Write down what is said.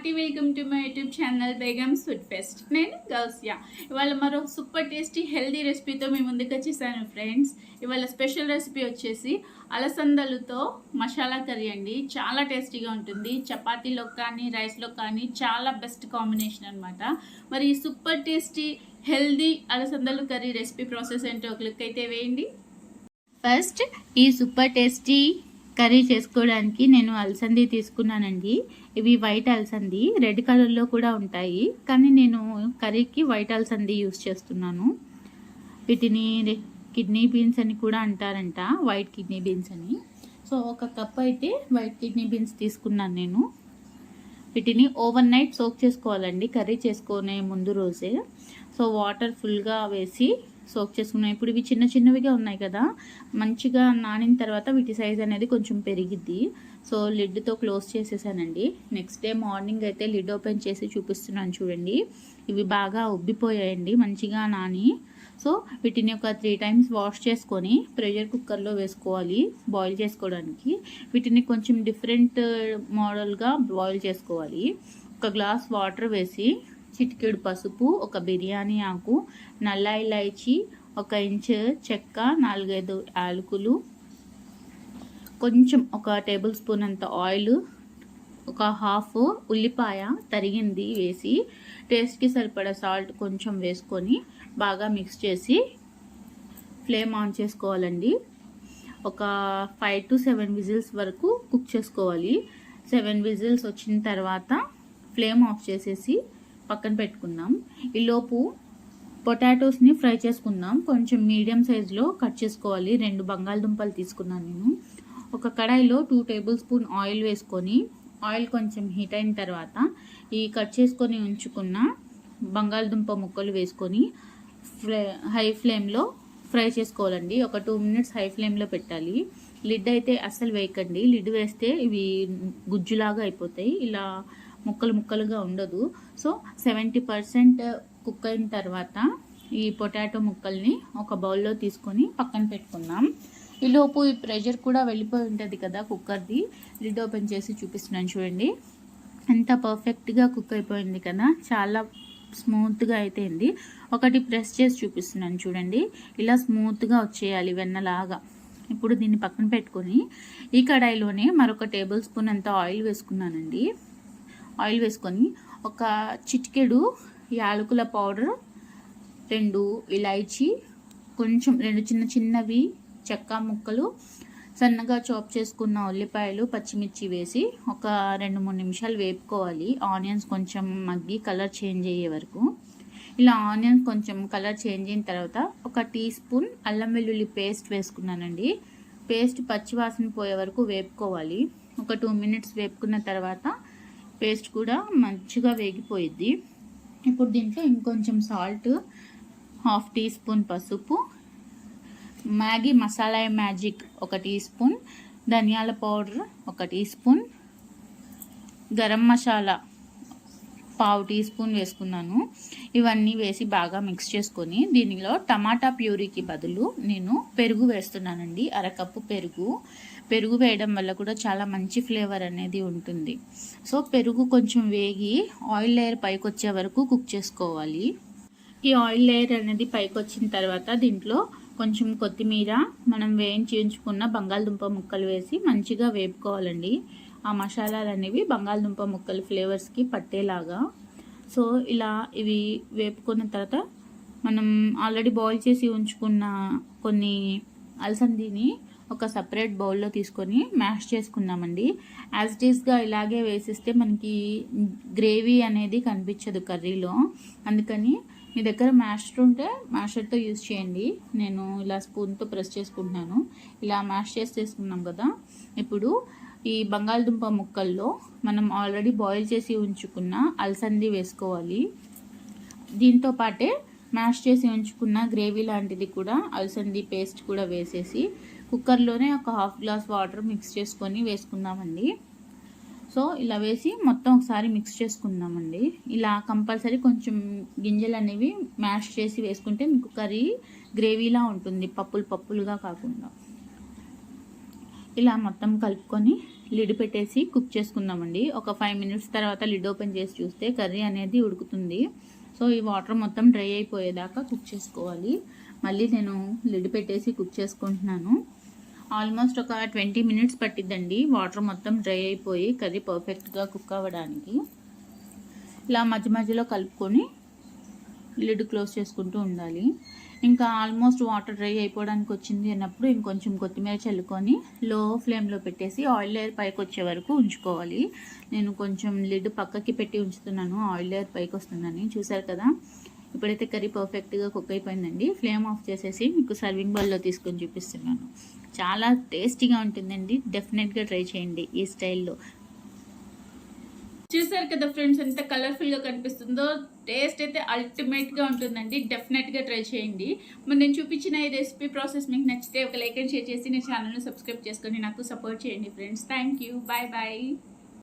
Hearty welcome to my YouTube channel Begum's food fest. నేను గౌసియా. ఇవాళ మరో సూపర్ టేస్టీ హెల్దీ రెసిపీతో మీ ముందుకు వచ్చేసాను ఫ్రెండ్స్. ఇవాళ స్పెషల్ రెసిపీ వచ్చేసి అలసందలతో మసాలా కర్రీ అండి. చాలా టేస్టీగా ఉంటుంది. చపాతీలో కానీ రైస్లో కానీ చాలా బెస్ట్ కాంబినేషన్ అనమాట మరి ఈ సూపర్ టేస్టీ హెల్దీ అలసందలు కర్రీ రెసిపీ ప్రాసెస్ ఏంటో ఒక లుక్ అయితే వేయండి. ఫస్ట్ ఈ సూపర్ టేస్టీ కర్రీ చేసుకోవడానికి నేను అలసంది తీసుకున్నానండి. ఇవి వైట్ అలసంది. రెడ్ కలర్లో కూడా ఉంటాయి. కానీ నేను కర్రీకి వైట్ అలసంది యూస్ చేస్తున్నాను. వీటిని కిడ్నీ బీన్స్ అని కూడా అంటారంట. వైట్ కిడ్నీ బీన్స్ అని. సో ఒక కప్ అయితే వైట్ కిడ్నీ బీన్స్ తీసుకున్నాను నేను. వీటిని ఓవర్ నైట్ సోక్ చేసుకోవాలండి. కర్రీ చేసుకునే ముందు రోజే. సో వాటర్ ఫుల్గా వేసి సోక్ చేసుకున్నాం ఇప్పుడు ఇవి చిన్న చిన్నవిగా ఉన్నాయి కదా మంచిగా నానిన తర్వాత వీటి సైజ్ అనేది కొంచెం పెరిగిద్ది. సో లిడ్తో క్లోజ్ చేసేసానండి. నెక్స్ట్ డే మార్నింగ్ అయితే లిడ్ ఓపెన్ చేసి చూపిస్తున్నాను చూడండి. ఇవి బాగా ఉబ్బిపోయాయండి మంచిగా నాని. సో వీటిని ఒక త్రీ టైమ్స్ వాష్ చేసుకొని ప్రెషర్ కుక్కర్లో వేసుకోవాలి బాయిల్ చేసుకోవడానికి. వీటిని కొంచెం డిఫరెంట్ మోడల్గా బాయిల్ చేసుకోవాలి. ఒక గ్లాస్ వాటర్ వేసి చిటికెడు పసుపు ఒక బిర్యానీ ఆకు నల్ల ఇలాచి ఒక ఇంచు చెక్క నాలుగైదు యాలకులు కొంచెం ఒక టేబుల్ స్పూన్ అంత ఆయిల్ ఒక హాఫ్ ఉల్లిపాయ తరిగింది వేసి టేస్ట్కి సరిపడా సాల్ట్ కొంచెం వేసుకొని బాగా మిక్స్ చేసి ఫ్లేమ్ ఆన్ చేసుకోవాలండి. ఒక ఫైవ్ టు సెవెన్ విజిల్స్ వరకు కుక్ చేసుకోవాలి. సెవెన్ విజిల్స్ వచ్చిన తర్వాత ఫ్లేమ్ ఆఫ్ చేసేసి పక్కన పెట్టుకుందాం. ఈలోపు పొటాటోస్ని ఫ్రై చేసుకుందాం. కొంచెం మీడియం సైజులో కట్ చేసుకోవాలి. రెండు బంగాళదుంపలు తీసుకున్నాను నేను. ఒక కడాయిలో టూ టేబుల్ స్పూన్ ఆయిల్ వేసుకొని ఆయిల్ కొంచెం హీట్ అయిన తర్వాత ఈ కట్ చేసుకొని ఉంచుకున్న బంగాళదుంప ముక్కలు వేసుకొని ఫ్లే హై ఫ్లేమ్లో ఫ్రై చేసుకోవాలండి. ఒక టూ మినిట్స్ హై ఫ్లేమ్లో పెట్టాలి. లిడ్ అయితే అస్సలు వేయకండి. లిడ్ వేస్తే ఇవి గుజ్జులాగా అయిపోతాయి. ఇలా ముక్కలు ముక్కలుగా ఉండదు. సో సెవెంటీ పర్సెంట్ కుక్ అయిన తర్వాత ఈ పొటాటో ముక్కల్ని ఒక బౌల్లో తీసుకొని పక్కన పెట్టుకుందాం. ఈలోపు ఈ ప్రెషర్ కూడా వెళ్ళిపోయి ఉంటుంది కదా కుక్కర్ది. లిడ్ ఓపెన్ చేసి చూపిస్తున్నాను చూడండి. ఎంత పర్ఫెక్ట్గా కుక్ అయిపోయింది కదా. చాలా స్మూత్గా అయిపోయింది ఒకటి ప్రెస్ చేసి చూపిస్తున్నాను చూడండి. ఇలా స్మూత్గా వచ్చేయాలి వెన్నలాగా. ఇప్పుడు దీన్ని పక్కన పెట్టుకొని ఈ కడాయిలోనే మరొక టేబుల్ స్పూన్ అంత ఆయిల్ వేసుకున్నానండి. ఆయిల్ వేసుకొని ఒక చిటికెడు యాలకుల పౌడర్ రెండు ఇలాచి కొంచెం రెండు చిన్న చిన్నవి చెక్క ముక్కలు సన్నగా చాప్ చేసుకున్న ఉల్లిపాయలు పచ్చిమిర్చి వేసి ఒక రెండు మూడు నిమిషాలు వేపుకోవాలి. ఆనియన్స్ కొంచెం మగ్గి కలర్ చేంజ్ అయ్యే వరకు. ఇలా ఆనియన్స్ కొంచెం కలర్ చేంజ్ అయిన తర్వాత ఒక టీ స్పూన్ అల్లం వెల్లుల్లి పేస్ట్ వేసుకున్నానండి. పేస్ట్ పచ్చివాసన పోయే వరకు వేపుకోవాలి. ఒక టూ మినిట్స్ వేపుకున్న తర్వాత పేస్ట్ కూడా మంచిగా వేగిపోయిద్ది. ఇప్పుడు దీంట్లో ఇంకొంచెం సాల్ట్ హాఫ్ టీ స్పూన్ పసుపు మ్యాగీ మసాలా మ్యాజిక్ ఒక టీ స్పూన్ ధనియాల పౌడర్ ఒక టీ స్పూన్ గరం మసాలా పావు టీ స్పూన్ వేసుకున్నాను. ఇవన్నీ వేసి బాగా మిక్స్ చేసుకొని దీనిలో టమాటా ప్యూరీకి బదులు నేను పెరుగు వేస్తున్నానండి. అరకప్పు పెరుగు. పెరుగు వేయడం వల్ల కూడా చాలా మంచి ఫ్లేవర్ అనేది ఉంటుంది. సో పెరుగు కొంచెం వేగి ఆయిల్ లేయర్ పైకి వచ్చే వరకు కుక్ చేసుకోవాలి. ఈ ఆయిల్ లేయర్ అనేది పైకి వచ్చిన తర్వాత దీంట్లో కొంచెం కొత్తిమీర మనం వేయించి ఉంచుకున్న బంగాళదుంప ముక్కలు వేసి మంచిగా వేపుకోవాలండి. ఆ మసాలాలు అనేవి బంగాళదుంప ముక్కలు ఫ్లేవర్స్కి పట్టేలాగా. సో ఇలా ఇవి వేపుకున్న తర్వాత మనం ఆల్రెడీ బాయిల్ చేసి ఉంచుకున్న కొన్ని అలసందిని ఒక సపరేట్ బౌల్లో తీసుకొని మ్యాష్ చేసుకున్నామండి యాజ్ ఇట్ ఈస్గా ఇలాగే వేసిస్తే మనకి గ్రేవీ అనేది కనిపించదు కర్రీలో. అందుకని మీ దగ్గర మ్యాషర్ ఉంటే మ్యాషర్తో యూజ్ చేయండి. నేను ఇలా స్పూన్తో ప్రెస్ చేసుకుంటున్నాను. ఇలా మ్యాష్ చేసి చేసుకున్నాం కదా. ఇప్పుడు ఈ బంగాళదుంప ముక్కల్లో మనం ఆల్రెడీ బాయిల్ చేసి ఉంచుకున్న అలసంది వేసుకోవాలి. దీంతో పాటే మ్యాష్ చేసి ఉంచుకున్న గ్రేవీ లాంటిది కూడా అలసంది పేస్ట్ కూడా వేసేసి కుక్కర్లోనే ఒక హాఫ్ గ్లాస్ వాటర్ మిక్స్ చేసుకొని వేసుకుందామండి. సో ఇలా వేసి మొత్తం ఒకసారి మిక్స్ చేసుకుందామండి. ఇలా కంపల్సరీ కొంచెం గింజలు అనేవి మ్యాష్ చేసి వేసుకుంటే మీకు కర్రీ గ్రేవీలా ఉంటుంది పప్పులు పప్పులుగా కాకుండా. ఇలా మొత్తం కలుపుకొని లిడ్ పెట్టేసి కుక్ చేసుకుందామండి. ఒక ఫైవ్ మినిట్స్ తర్వాత లిడ్ ఓపెన్ చేసి చూస్తే కర్రీ అనేది ఉడుకుతుంది. సో ఈ వాటర్ మొత్తం డ్రై అయిపోయేదాకా కుక్ చేసుకోవాలి. మళ్ళీ నేను లిడ్ పెట్టేసి కుక్ చేసుకుంటున్నాను. ఆల్మోస్ట్ ఒక ట్వంటీ మినిట్స్ పట్టిద్దండి. వాటర్ మొత్తం డ్రై అయిపోయి కర్రీ పర్ఫెక్ట్గా కుక్ అవ్వడానికి. ఇలా మధ్య మధ్యలో కలుపుకొని లిడ్ క్లోజ్ చేసుకుంటూ ఉండాలి. ఇంకా ఆల్మోస్ట్ వాటర్ డ్రై అయిపోవడానికి వచ్చింది అన్నప్పుడు ఇంకొంచెం కొత్తిమీర చల్లుకొని లో ఫ్లేమ్లో పెట్టేసి ఆయిల్ లేయర్ పైకి వచ్చే వరకు ఉంచుకోవాలి. నేను కొంచెం లిడ్ పక్కకి పెట్టి ఉంచుతున్నాను. ఆయిల్ లేయర్ పైకి వస్తుందని చూసారు కదా? ఇప్పుడైతే కర్రీ పర్ఫెక్ట్గా కుక్ అయిపోయిందండి. ఫ్లేమ్ ఆఫ్ చేసేసి మీకు సర్వింగ్ బౌల్లో తీసుకొని చూపిస్తున్నాను. చాలా టేస్టీగా ఉంటుందండి. డెఫినెట్గా ట్రై చేయండి ఈ స్టైల్లో. చూసారు కదా ఫ్రెండ్స్ ఎంత కలర్ఫుల్గా కనిపిస్తుందో. టేస్ట్ అయితే అల్టిమేట్గా ఉంటుందండి. డెఫినెట్గా ట్రై చేయండి. మరి నేను చూపించిన ఈ రెసిపీ ప్రాసెస్ మీకు నచ్చితే ఒక లైక్ అండ్ షేర్ చేసి నేను ఛానల్ను సబ్స్క్రైబ్ చేసుకొని నాకు సపోర్ట్ చేయండి friends. Thank you bye bye.